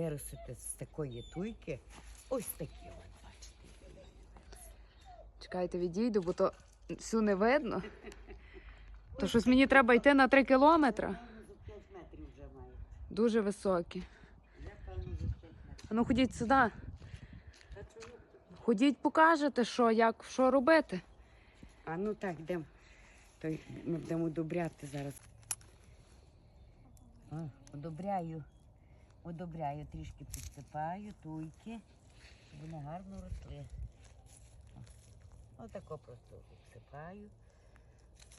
як з такої туйки, ось такі от, бачите. Чекайте, відійду, бо то всю не видно. То щось мені треба йти на 3 кілометри. За 5 метрів вже має. Дуже високі. Я певно за 5 метрів. А ну ходіть сюди. Ходіть, покажете, що, як, що робити. А ну так, йдемо. Ми будемо удобряти зараз. Одобряю. Одобряю, трішки підсипаю, туйки, вони гарно росли. Отако просто обсипаю.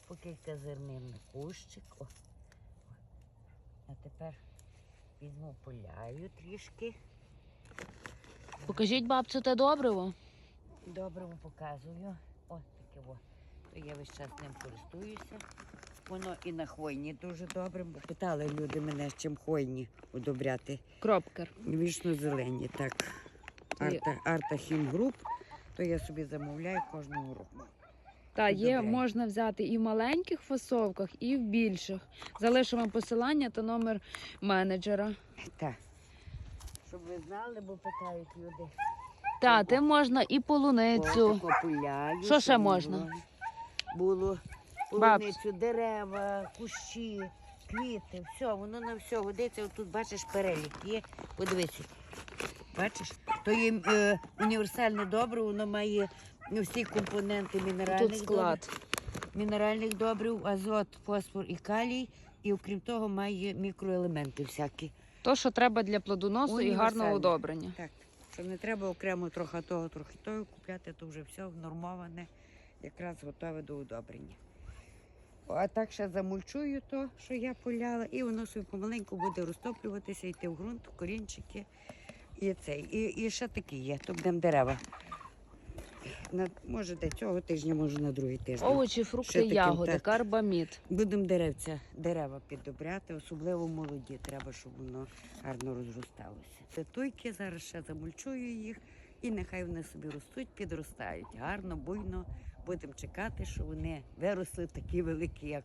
По кілька зернин на кущик. О. А тепер візьму поляю трішки. Покажіть бабцю те добриво. Добре вам показую. Ось таке о. То я весь час ним користуюся. Воно і на хвойні дуже добре, бо питали люди мене, з чим хвойні удобряти. Кропкер. Вічно зелені, так. Арта, Арта Хім Груп, то я собі замовляю кожного року. Та є, Добре. можна взяти і в маленьких фасовках, і в більших. Залишимо посилання та номер менеджера. Так. Щоб ви знали, бо питають люди. Та, тим можна і полуницю. Що ще можна? Було. Полуницю, дерева, кущі, квіти, все, воно на все годиться. Тут бачиш перелік є. Подивися. Бачиш? То є е, універсальне добре, воно має всі компоненти мінеральних Тут склад. добрив, мінеральних добрив, азот, фосфор і калій. І окрім того має мікроелементи всякі. То, що треба для плодоносу і гарного удобрення. Так, що не треба окремо трохи того, трохи того купляти, то вже все нормоване, якраз готове до удобрення. А так ще замульчую то, що я поляла, і воно собі помаленьку буде розтоплюватися, йти в ґрунт, в корінчики. І цей. І, і ще такі є, то будемо дерева. На, може, до цього тижня, може на другий тиждень. Овочі, фрукти, таким, ягоди, так. карбамід. Будемо деревця, дерева підобряти, особливо молоді. Треба, щоб воно гарно розросталося. Це туйки, зараз ще замульчую їх, і нехай вони собі ростуть, підростають. Гарно, буйно. Будемо чекати, що вони виросли такі великі, як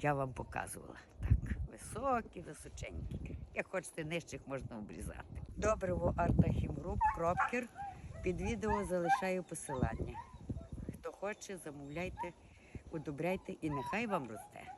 я вам показувала. Так, високі, височенькі. Як хочете, нижчих можна обрізати. Добриво Артахімгруп, Кропкер. Під відео залишаю посилання. Хто хоче, замовляйте, удобряйте і нехай вам росте.